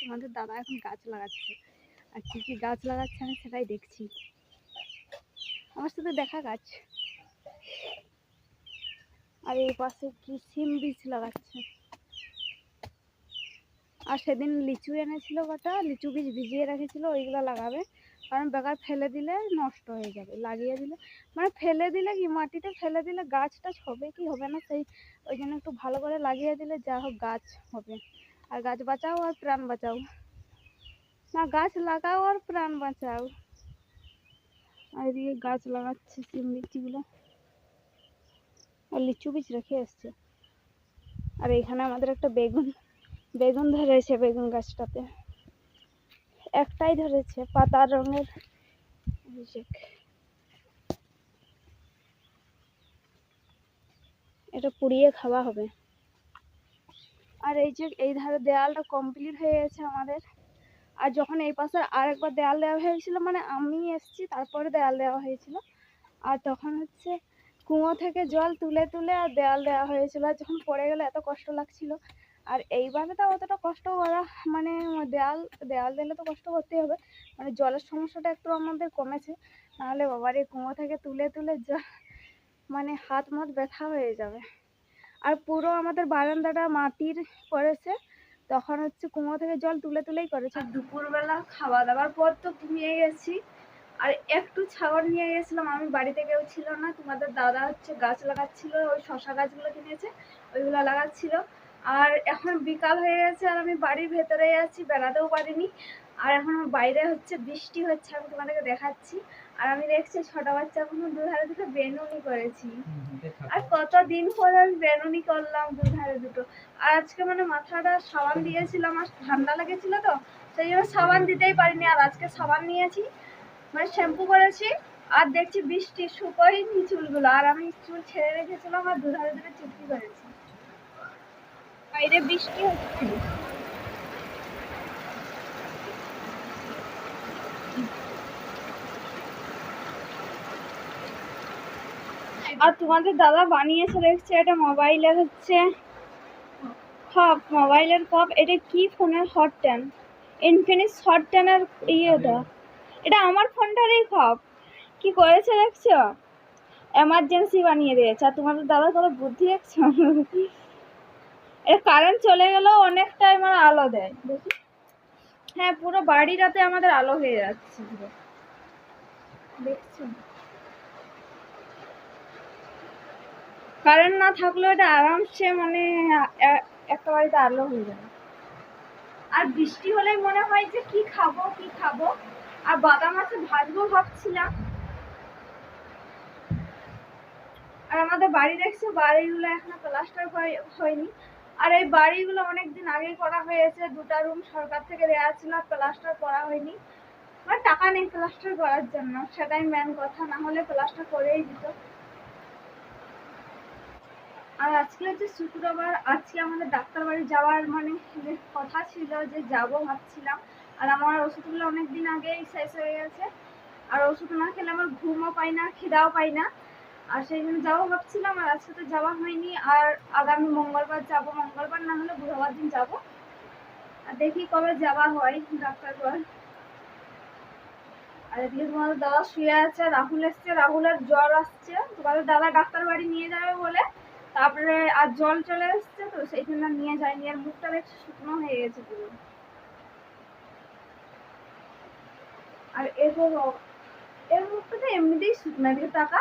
তোমাদের দাদা এখন গাছ লাগাচ্ছে। আর কি কি গাছ লাগাচ্ছে আমি সেটাই দেখছি। আমার সাথে দেখা গাছ। আর এই পাশে কি সিম বীজ লাগাচ্ছে। আর সেদিন লিচু এনেছিল কটা, লিচু বীজ ভিজিয়ে রেখেছিল, ওইগুলো লাগাবে। কারণ বেকার ফেলে দিলে নষ্ট হয়ে যাবে, লাগিয়ে দিলে। মানে ফেলে দিলে কি, মাটিতে ফেলে দিলে গাছ টাছ হবে কি হবে না? সেই ওই জন্য একটু ভালো করে লাগিয়ে দিলে যা হোক গাছ হবে। আর গাছ বাঁচাও আর প্রাণ বাঁচাও। না, গাছ লাগাও আর প্রাণ বাঁচাও। আর এদিকে গাছ লাগাচ্ছে, সিম লিচিগুলো আর লিচু বীজ রেখে এসছে। আর এখানে আমাদের একটা বেগুন বেগুন ধরেছে বেগুন গাছটাতে। একটাই ধরেছে, পাতার রঙের। এটা পুড়িয়ে খাওয়া হবে। আর এই যে এই ধারে দেয়ালটা কমপ্লিট হয়ে গেছে আমাদের। আর যখন এই পাশে আরেকবার দেয়াল দেওয়া হয়েছিল মানে আমি এসেছি, তারপরে দেয়াল দেওয়া হয়েছিল। আর তখন হচ্ছে কুয়ো থেকে জল তুলে তুলে আর দেয়াল দেওয়া হয়েছিল। আর যখন পড়ে গেলে, এত কষ্ট লাগছিল। আর এইভাবে তো অতটা কষ্ট করা মানে দেয়াল দেয়াল দিলে তো কষ্ট করতেই হবে। মানে জলের সমস্যাটা একটু আমাদের কমেছে। নাহলে বাবার এই কুয়ো থেকে তুলে তুলে জল মানে হাত মাত ব্যথা হয়ে যাবে। আর পুরো আমাদের বারান্দাটা মাটির করেছে তখন হচ্ছে কুয়ো থেকে জল তুলে তুলেই করেছে। দুপুরবেলা খাওয়া দাওয়ার পর তো ঘুমিয়ে গেছি। আর একটু ছাগল নিয়ে গেছিলাম। আমি বাড়িতে কেউ ছিল না। তোমাদের দাদা হচ্ছে গাছ লাগাচ্ছিল, ওই শশা গাছগুলো কিনেছে, ওইগুলো লাগাচ্ছিল। আর এখন বিকাল হয়ে গেছে আর আমি বাড়ির ভেতরেই আছি, বেড়াতেও পারিনি। আর এখন বাইরে হচ্ছে বৃষ্টি হচ্ছে, আমি তোমাদেরকে দেখাচ্ছি। আর আমি দেখছি ছোটা বাচ্চা এখন দুধারে দুটো বেনুনি করেছি। আর কতদিন পরে আমি বেনুনি করলাম দুধারে দুটো। আর আজকে মানে মাথাটা সাবান দিয়েছিলাম, আর ঠান্ডা লেগেছিল তো, সেই জন্য সাবান দিতেই পারিনি। আর আজকে সাবান নিয়েছি মানে শ্যাম্পু করেছি, আর দেখছি বৃষ্টি শুকোয়নি চুলগুলো। আর আমি চুল ছেড়ে রেখেছিলাম, আর দুধারে দুটো চুটকি করেছি। বাইরে বৃষ্টি হচ্ছে। আর তোমাদের দাদা বানিয়েছে, দেখছে এটা মোবাইলের হচ্ছে কাপ মোবাইলের কাপ এটা কি ফোনের হট টেন ইনফিনিক্স হট টেনের ইয়েটা এটা আমার ফোনটারই কাপ কি করেছে দেখছ? এমার্জেন্সি বানিয়ে দিয়েছে। আর তোমাদের দাদা কত বুদ্ধি দেখছ? এর কারেন্ট চলে গেলেও অনেকটাই মানে আলো দেয়। দেখি। হ্যাঁ পুরো বাড়ি রাতে আমাদের আলো হয়ে যাচ্ছে দেখছ? কারেন্ট না থাকলেও এটা আরামসে মানে একটা বাড়িতে আলো হয়ে যাবে। আর বৃষ্টি হলেই মনে হয় যে কি খাব কি খাব? আর বাদাম আছে ভাজবো ভাবছিলাম। আর আমাদের বাড়ি দেখছ, বাড়িগুলো এখনও প্লাস্টার হয়নি। আর এই বাড়িগুলো অনেকদিন আগেই করা হয়েছে, দুটা রুম সরকার থেকে দেওয়া ছিল প্লাস্টার করা হয়নি। মানে টাকা নেই প্লাস্টার করার জন্য, সেটাই মেন কথা, না হলে প্লাস্টার করেই দিত। আর আজকে হচ্ছে শুক্রবার, আজকে আমাদের ডাক্তার বাড়ি যাওয়ার মানে কথা ছিল যে যাব ভাবছিলাম। আর আমার ওষুধগুলো অনেক দিন আগেই শেষ হয়ে গেছে। আর ওষুধ না খেলে আমার ঘুমও পাই না, খিদাও পাই না। আর সেই জন্য যাব ভাবছিলাম, আর আজকে তো যাওয়া হয়নি। আর আগামী মঙ্গলবার যাব। মঙ্গলবার না হলে বুধবার দিন যাব। আর দেখি কবে যাওয়া হয় ডাক্তার বাড়ি আর এদিকে তোমাদের দাদা শুয়ে আছে, রাহুল এসছে। রাহুলের জ্বর আসছে। তোমাদের দাদা ডাক্তার বাড়ি নিয়ে যাবে বলে তারপরে আর জল চলে এসছে তো সেই জন্য নিয়ে যায়নি, আর মুখটা বেশ শুকনো হয়ে গেছে পুরো। আর এরপর এর মুখটা তো এমনিতেই শুকনো, এদিকে টাকা